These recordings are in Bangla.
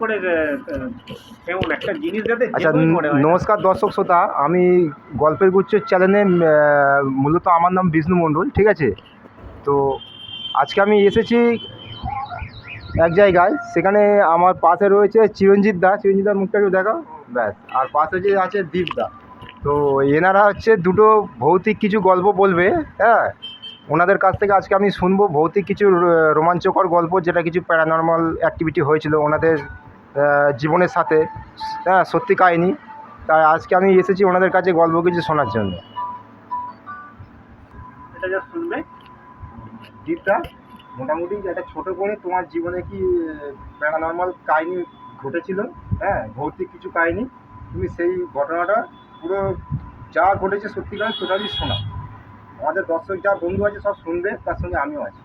করে কেমন একটা জিনিস যাতে আচ্ছা। নমস্কার দর্শক শ্রোতা আমি গল্পের গুচ্ছের চ্যানেলে মূলত আমার নাম বিষ্ণু মণ্ডল ঠিক আছে? তো আজকে আমি এসেছি এক জায়গায় সেখানে আমার পাশে রয়েছে চিরঞ্জিত দা। চিরঞ্জিত দার মুখটা একটু দেখা ব্যাস আর পাশে যে আছে দীপ দা। তো এনারা হচ্ছে দুটো ভৌতিক কিছু গল্প বলবে হ্যাঁ? ওনাদের কাছ থেকে আজকে আমি শুনব ভৌতিক কিছু রোমাঞ্চকর গল্প যেটা কিছু প্যারানর্মাল অ্যাক্টিভিটি হয়েছিল ওনাদের জীবনের সাথে। হ্যাঁ সত্যি কাহিনি। তাই আজকে আমি এসেছি ওনাদের কাছে গল্প কিছু শোনার জন্য। এটা শুনবে মোটামুটি একটা ছোট করে তোমার জীবনে কি প্যারানর্মাল কাহিনী ঘটেছিল? হ্যাঁ ভৌতিক কিছু কাহিনী। তুমি সেই ঘটনাটা পুরো যা ঘটেছে সত্যিকার টোটালি শোনা আমাদের দর্শক, যা বন্ধু আছে সব শুনবে, তার সঙ্গে আমিও আছি।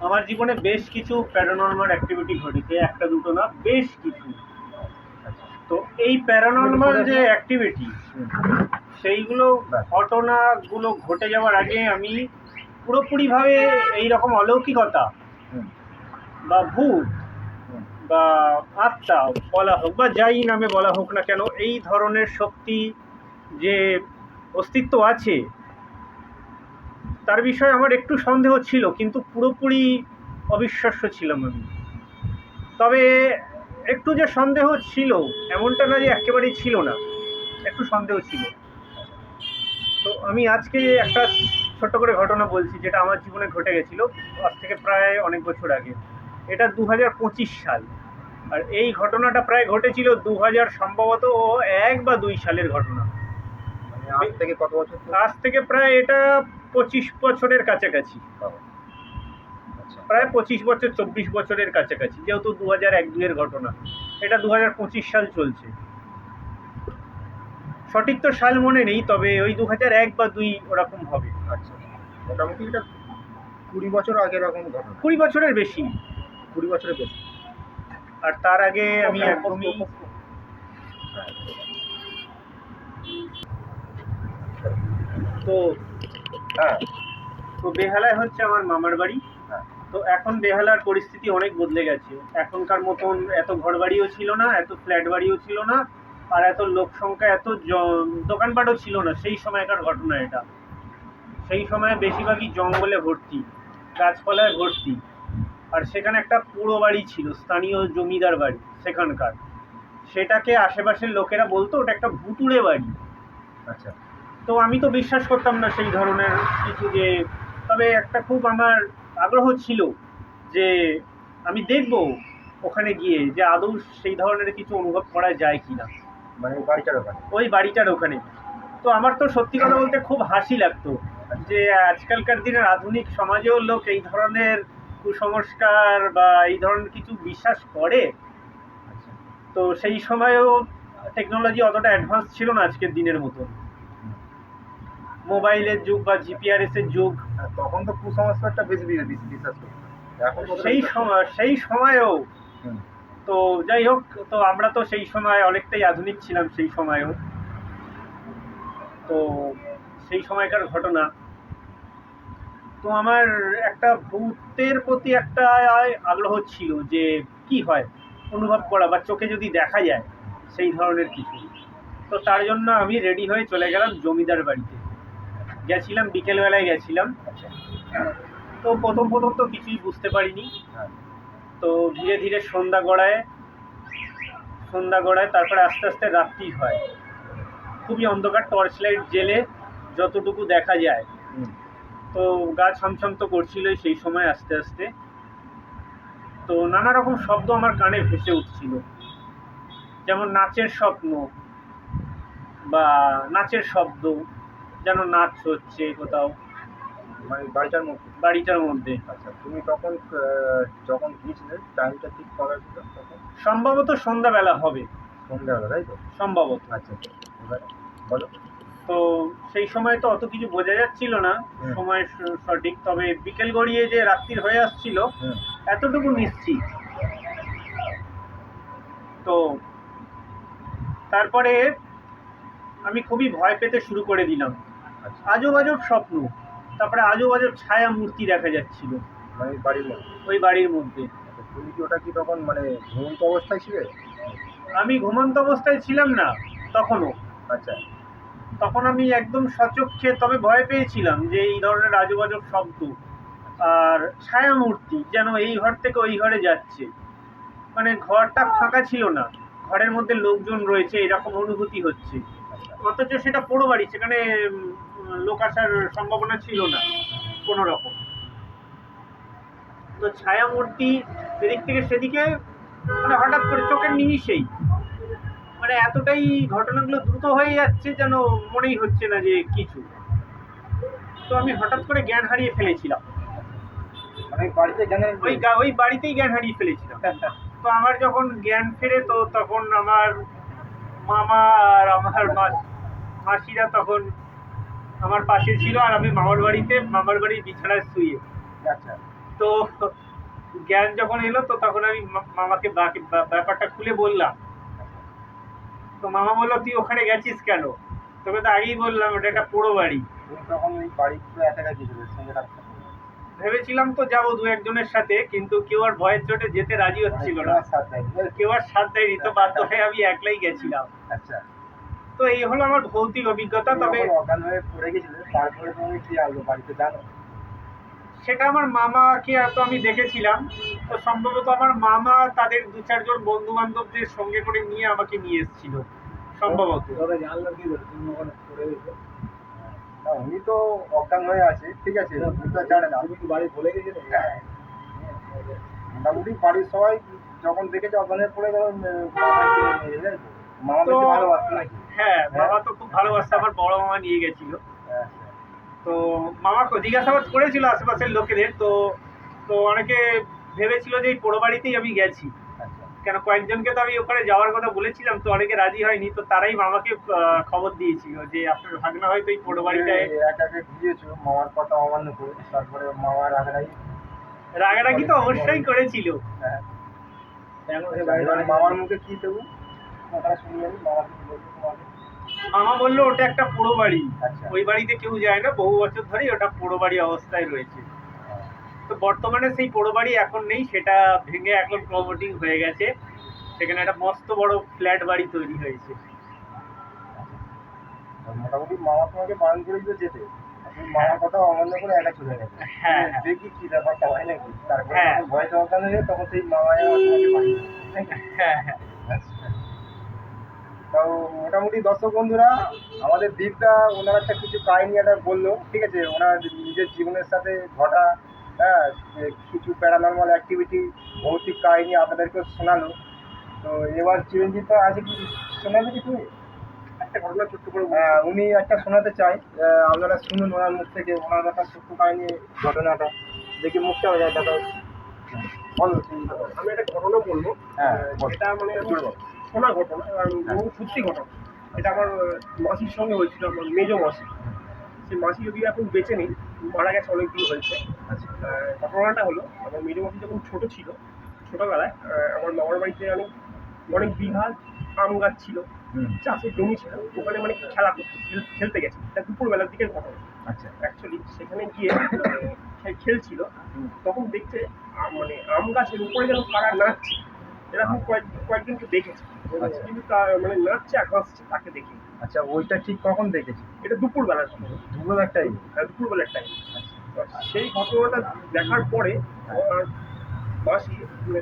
আমার জীবনে বেশ কিছু প্যারানর্মাল অ্যাক্টিভিটি ঘটেছে একটা দুটো না বেশ কিছু তো এই প্যারানর্মাল যে অ্যাক্টিভিটি সেইগুলো। ঘটনাগুলো ঘটে যাওয়ার আগে আমি পুরোপুরিভাবে এই রকম অলৌকিকতা বা ভূত বা আত্মা বলা হোক বা যাই নামে বলা হোক না কেন এই ধরনের শক্তি যে অস্তিত্ব আছে তার বিষয়ে আমার একটু সন্দেহ ছিল কিন্তু পুরোপুরি অবিশ্বাস্য ছিলাম আমি। তবে একটু যে সন্দেহ ছিল এমনটা না যে একেবারেই ছিল না একটু সন্দেহ ছিল। তো আমি আজকে একটা ছোট্ট করে ঘটনা বলছি যেটা আমার জীবনে ঘটে গেছিল আজ থেকে প্রায় অনেক বছর আগে। এটা দু হাজার পঁচিশ সাল। আর এই ঘটনাটা প্রায় ঘটেছিল দু হাজার সম্ভবত এক বা দুই সালের ঘটনা। মানে আজ থেকে কত বছর? আজ থেকে প্রায় এটা পঁচিশ বছরের কাছাকাছি। আচ্ছা। প্রায় পঁচিশ বছর চব্বিশ বছরের কাছাকাছি যেহেতু দু হাজার এক দুয়ের ঘটনা। এটা দু হাজার পঁচিশ সাল চলছে। সঠিক তো সাল মনে নেই তবে ওই দু হাজার এক বা দুই ওরকম হবে। আচ্ছা। মোটামুটি এটা কুড়ি বছর আগের এরকম ঘটনা। কুড়ি বছরের বেশি। কুড়ি বছরের বেশি। আর তার আগে আমি একদমই তো হ্যাঁ। তো বেহালায় হচ্ছে আমার মামার বাড়ি। হ্যাঁ। তো এখন বেহালার পরিস্থিতি অনেক বদলে গেছে। এখনকার মতন এত ঘর বাড়িও ছিল না এত ফ্ল্যাট বাড়িও ছিল না আর এত লোক সংখ্যা এত দোকানপাটও ছিল না। সেই সময়কার ঘটনা এটা। সেই সময় বেশিরভাগই জঙ্গলে ভর্তি গাছপালায় ভর্তি। আর সেখানে একটা পুরো বাড়ি ছিল স্থানীয় জমিদার বাড়ি সেখানকার। সেটাকে আশেপাশের লোকেরা বলতো ওটা একটা ভুতুড়ে বাড়ি। আচ্ছা। তো আমি তো বিশ্বাস করতাম না সেই ধরনের কিছু যে তবে একটা খুব আমার আগ্রহ ছিল যে আমি দেখব ওখানে গিয়ে যে আদৌ সেই ধরনের কিছু অনুভব করা যায় কি না মানে বাড়িটার ওখানে? ওই বাড়িটার ওখানে। তো আমার তো সত্যি কথা বলতে খুব হাসি লাগতো যে আজকালকার দিনের আধুনিক সমাজেও লোক এই ধরনের কুসংস্কার বা এই ধরনের কিছু বিশ্বাস করে। তো সেই সময়েও টেকনোলজি অতটা অ্যাডভান্স ছিল না আজকের দিনের মতো মোবাইলের যুগ বা জিপিআরএস এর যুগ। তখন তো কুসংস্কারটা বেশি বেশি বেশি বিশ্বাস করতো এখন সেই সময় সেই সময়েও। তো যাই হোক তো আমরা তো সেই সময় অনেকটাই আধুনিক ছিলাম সেই সময়েও। তো সেই সময়কার ঘটনা। তো আমার একটা ভূতের প্রতি একটা আগ্রহ ছিল যে কি হয় অনুভব করা বা চোখে যদি দেখা যায় সেই ধরনের কিছু। তো তার জন্য আমি রেডি হয়ে চলে গেলাম জমিদার বাড়িতে। গেছিলাম বিকেলবেলায় গেছিলাম। আচ্ছা। তো প্রথম প্রথম তো কিছুই বুঝতে পারিনি। হ্যাঁ। তো ধীরে ধীরে সন্ধ্যা গড়ায় সন্ধ্যা গড়ায় তারপরে আস্তে আস্তে রাত্রি হয়। খুবই অন্ধকার টর্চ লাইট জেলে যতটুকু দেখা যায়। তো গা ছমছম তো করছিলই সেই সময় আস্তে আস্তে। তো নানা রকম শব্দ আমার কানে ভেসে উঠছিল। যেমন নাচের স্বপ্ন বা নাচের শব্দ। যেন নাচ হচ্ছে কোথাও। মানে বাড়িটার মধ্যে? বাড়িটার মধ্যে। আচ্ছা তুমি তখন যখন গিয়েছিলে টাইমটা ঠিক করা ছিল তখন? সম্ভবত সন্ধ্যাবেলা হবে। সন্ধ্যাবেলা তাই তো? সম্ভবত। আচ্ছা বলো। তো সেই সময় তো অত কিছু বোঝা যাচ্ছিল না। সময় সঠিক তবে বিকেল গড়িয়ে যে রাত্রির হয়ে আসছিল এতটুকু নিশ্চিত। তো তারপরে আমি খুবই ভয় পেতে শুরু করে দিলাম। আজব আজব স্বপ্ন। তারপরে আজব আজব ছায়া মূর্তি দেখা যাচ্ছিল। মানে বাড়ির মধ্যে। ওই বাড়ির মধ্যে। তুমি কি ওটা কি তখন মানে ঘুমন্ত অবস্থায় ছিলে? আমি ঘুমন্ত অবস্থায় ছিলাম না তখনও। আচ্ছা। তখন আমি একদম সচক্ষে তবে ভয় পেয়েছিলাম যে এই ধরনের আজুবাজব শব্দ আর ছায়ামূর্তি যেন এই ঘর থেকে ওই ঘরে যাচ্ছে। মানে ঘরটা ফাঁকা ছিল না। ঘরের মধ্যে লোকজন রয়েছে এরকম অনুভূতি হচ্ছে। অথচ সেটা পোড়ো বাড়ি সেখানে লোক আসার সম্ভাবনা ছিল না কোনো রকম তো ছায়ামূর্তি এদিক থেকে সেদিকে মানে হঠাৎ করে চোখের নিমিষেই। মানে এতটাই ঘটনাগুলো দ্রুত হয়ে যাচ্ছে যেন মনেই হচ্ছে না যে কিছু। তো আমি হঠাৎ করে জ্ঞান হারিয়ে ফেলেছিলাম। মানে ওই ওই বাড়িতেই জ্ঞান হারিয়ে ফেলেছিলাম। তো আমার যখন জ্ঞান ফেরে তো তখন আমার মামা আর আমার মাসিরা তখন আমার পাশে ছিল আর আমি মামার বাড়িতে মামার বাড়ির বিছানায় শুয়ে। আচ্ছা। তো জ্ঞান যখন এলো তো তখন আমি মামাকে বাকি- ব্যাপারটা খুলে বললাম। তো মামা বলল তুই ওখানে গেছিস কেন? তোকে তো আগেই বললাম ওটা একটা পোড়ো বাড়ি। তখন ভেবেছিলাম তো যাব দু একজনের সাথে কিন্তু কেউ আর ভয়ের চোটে যেতে রাজি হচ্ছিল না। কেউ আর সাথ দেয়নি। তো বাধ্য হয়ে আমি একলাই গেছিলাম। আচ্ছা। তো এই হলো আমার ভৌতিক অভিজ্ঞতা তবে অজ্ঞান হয়ে পড়ে গেছিলে তারপরে তুমি কি আসলো বাড়িতে জানো? সেটা আমার মামাকে তো আমি দেখেছিলাম তো সম্ভবত আমার মামা তাদের দু চারজন বন্ধু বান্ধবদের সঙ্গে করে নিয়ে আমাকে নিয়ে এসেছিল সম্ভবত। উনি তো অজ্ঞান হয়ে আছে ঠিক আছে জানে না। তুমি কি বাড়ি ভুলে গেছিলে? মোটামুটি বাড়ির সবাই যখন দেখেছে অজ্ঞান হয়ে পড়ে গেল তো ভালোবাসতো নাকি? হ্যাঁ তো খুব ভালোবাসে আমার বড় মামা নিয়ে গেছিল। আচ্ছা তো মামা জিজ্ঞাসাবাদ করেছিল আশেপাশের লোকেদের তো তো অনেকে ভেবেছিল যে এই পোড়ো বাড়িতেই আমি গেছি। আচ্ছা। কেন কয়েকজনকে তো আমি ওখানে যাওয়ার কথা বলেছিলাম তো অনেকে রাজি হয়নি তো তারাই মামাকে খবর দিয়েছিল যে আপনার ভাগনা হয়তো এই পোড়ো বাড়িটায়। একা মামার কথা অমান্য করে তারপরে মামার আগেরাই রাগারাগি তো অবশ্যই করেছিল। হ্যাঁ। মামার মুখে কি দেবো? মামা মামা বলল ওটা একটা পোড়ো বাড়ি। আচ্ছা। ওই বাড়িতে কেউ যায় না বহু বছর ধরেই ওটা পোড়ো বাড়ি অবস্থায় রয়েছে। তো বর্তমানে সেই পোড়ো বাড়ি এখন নেই সেটা ভেঙে এখন প্রমোটিং হয়ে গেছে। সেখানে একটা মস্ত বড় ফ্ল্যাট বাড়ি তৈরি হয়েছে। মোটামুটি মামা তোমাকে বারণ করে দিতে যেতে। মামার কথা অমান্য করে একা চলে গেছে। হ্যাঁ। দেখি কি ব্যাপারটা হয় নাকি। তারপরে হ্যাঁ। ভয় দরকার হয়ে তখন সেই বাড়ি হ্যাঁ হ্যাঁ। আচ্ছা। তাও মোটামুটি দর্শক বন্ধুরা আমাদের দীপটা ওনার একটা কিছু কাহিনী একটা বলল ঠিক আছে? ওনার নিজের জীবনের সাথে ঘটা হ্যাঁ কিছু প্যারানর্মাল অ্যাক্টিভিটি ভৌতিক কাহিনী আপনাদেরকে শোনালো। তো এবার চিরঞ্জিত আছে কি? শোনাবে কি তুমি? একটা ঘটনা ছোট্ট করে হ্যাঁ উনি একটা শোনাতে চাই। আপনারা শুনুন ওনার মুখ থেকে ওনার একটা সত্য কাহিনী ঘটনাটা। দেখি মুখটা হয়ে যায় বলো চিরঞ্জিত আমি একটা ঘটনা বলব। হ্যাঁ, এটা মানে। শোনা ঘটনা বহু সত্যি ঘটনা। এটা আমার মাসির সঙ্গে হয়েছিল আমার মেজ মাসি। সেই মাসি যদি এখন বেঁচে নেই মারা গেছে অনেকদিন হয়েছে। আচ্ছা ঘটনাটা হলো আমার মেজ মাসি যখন ছোট ছিল ছোটবেলায় আমার মামার বাড়িতে অনেক অনেক বিঘা আম গাছ ছিল চাষের জমি ছিল ওখানে মানে খেলা করতে খেল- খেলতে গেছে। এটা দুপুরবেলার দিকের ঘটনা। আচ্ছা। অ্যাকচুয়ালি সেখানে গিয়ে খেলছিল তখন দেখছে মানে আম গাছের উপরে যেন কারা নাচছে এরকম কয়েক কয়েকজনকে দেখেছে। আচ্ছা। কিন্তু তা- মানে নাচছে হাসছে তাকে দেখে। আচ্ছা ওইটা ঠিক কখন দেখেছি? এটা দুপুরবেলার ঘটনা দুপুর একটাই? হ্যাঁ, দুপুরবেলার টাইম সেই ঘটনাটা দেখার পরে আমার মাসি মানে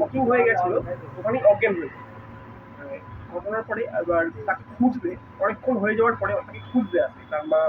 শকিং হয়ে গেছিল ওখানে অজ্ঞান হয়েছে মানে ঘটনার পরে এবার তাকে খুঁজবে অনেকক্ষণ হয়ে যাওয়ার পরে তাকে খুঁজতে আসে। তার মা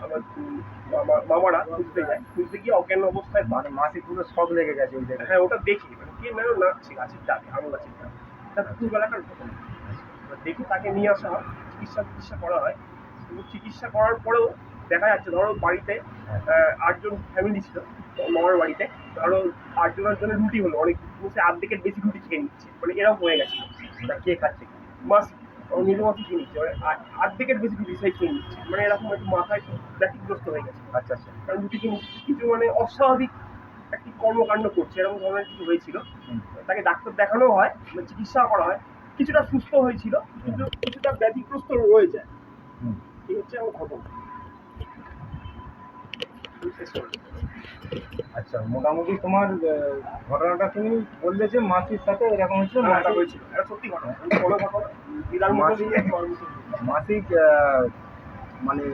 আমার মামারা খুঁজতে যায়। খুঁজতে গিয়ে অজ্ঞান অবস্থায় মানে মাসি পুরো শখ লেগে গেছে ওই জায়গায়। হ্যাঁ ওটা দেখি। মানে কে মেরো নাচছে গাছের ডাকে আম গাছের ডাকে এটা দুপুরবেলাকার ঘটনা দেখি তাকে নিয়ে আসা হয় চিকিৎসা চিকিৎসা করা হয়। কিন্তু চিকিৎসা করার পরেও দেখা যাচ্ছে ধরো বাড়িতে আটজন ফ্যামিলি ছিল মামার বাড়িতে। ধরো আটজনের জন্য রুটি হলো অনেক সে আর্ধেকের বেশি রুটি খেয়ে নিচ্ছে। মানে এরকম হয়ে গেছিল ওটা কে খাচ্ছে? মাস নিজে মাসি খেয়ে নিচ্ছে। মানে আর্ধেকের বেশি রুটি সে খেয়ে নিচ্ছে। মানে এরকম একটু মাথায় ব্যতিগ্রস্ত হয়ে গেছে। আচ্ছা আচ্ছা। কারণ রুটি খেয়ে নিচ্ছে। কিছু মানে অস্বাভাবিক একটি কর্মকাণ্ড করছে এরকম ধরনের কিছু হয়েছিল। তাকে ডাক্তার দেখানো হয় মানে চিকিৎসা করা হয়। কিছুটা সুস্থ হয়েছিল কিন্তু কিছুটা ব্যতিগ্রস্ত রয়ে যায়। এই হচ্ছে আমার ঘটনা আচ্ছা মোটামুটি তোমার ঘটনাটা তুমি বললে যে মাসির সাথে এরকম হয়েছিল এটা হয়েছিল। এটা সত্যি ঘটনা। বড় ঘটনা মাসিক মানে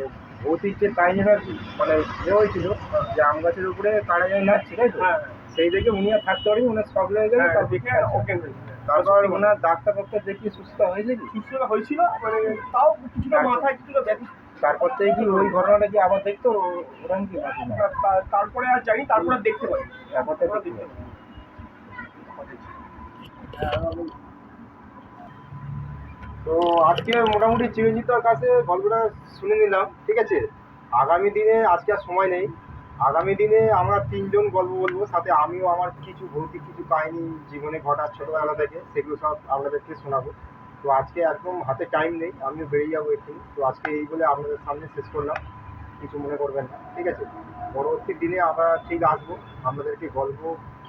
যে কাহিনীটা মানে ইয়ে হয়েছিল যে আম গাছের উপরে কারা যায় নাচছে তাই তো হ্যাঁ। সেই দেখে উনি আর থাকতে পারেনি ওনার সব লেগে হ্যাঁ, তার দেখে হয়ে গেছে। তারপর ওনার ডাক্তার ফাক্তার দেখিয়ে সুস্থ হয়েছে কি? সুস্থতা হয়েছিল মানে তাও কিছুটা মাথায় কিছুটা তারপর থেকে কি ওই ঘটনাটা কি আবার দেখতো? ওরকম কি তারপরে আর জানি তারপরে দেখতে পাই তারপর থেকে দেখতে পাই। তো আজকে মোটামুটি চিরঞ্জিতর কাছে গল্পটা শুনে নিলাম, ঠিক আছে? আগামী দিনে আজকে আর সময় নেই। আগামী দিনে আমরা তিনজন গল্প বলব, সাথে আমিও আমার কিছু ভৌতিক, কিছু কাহিনী জীবনে ঘটার ছোটোবেলা থেকে, সেগুলো সব আপনাদেরকে শোনাবো। তো আজকে একদম হাতে টাইম নেই, আমিও বেরিয়ে যাব একটু তো আজকে এই বলে আপনাদের সামনে শেষ করলাম। কিছু মনে করবেন না, ঠিক আছে? পরবর্তী দিনে আমরা ঠিক আসব, আপনাদেরকে গল্প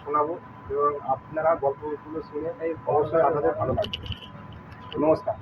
শোনাবো, এবং আপনারা গল্পগুলো শুনে অবশ্যই আপনাদের ভালো লাগবে। নমস্কার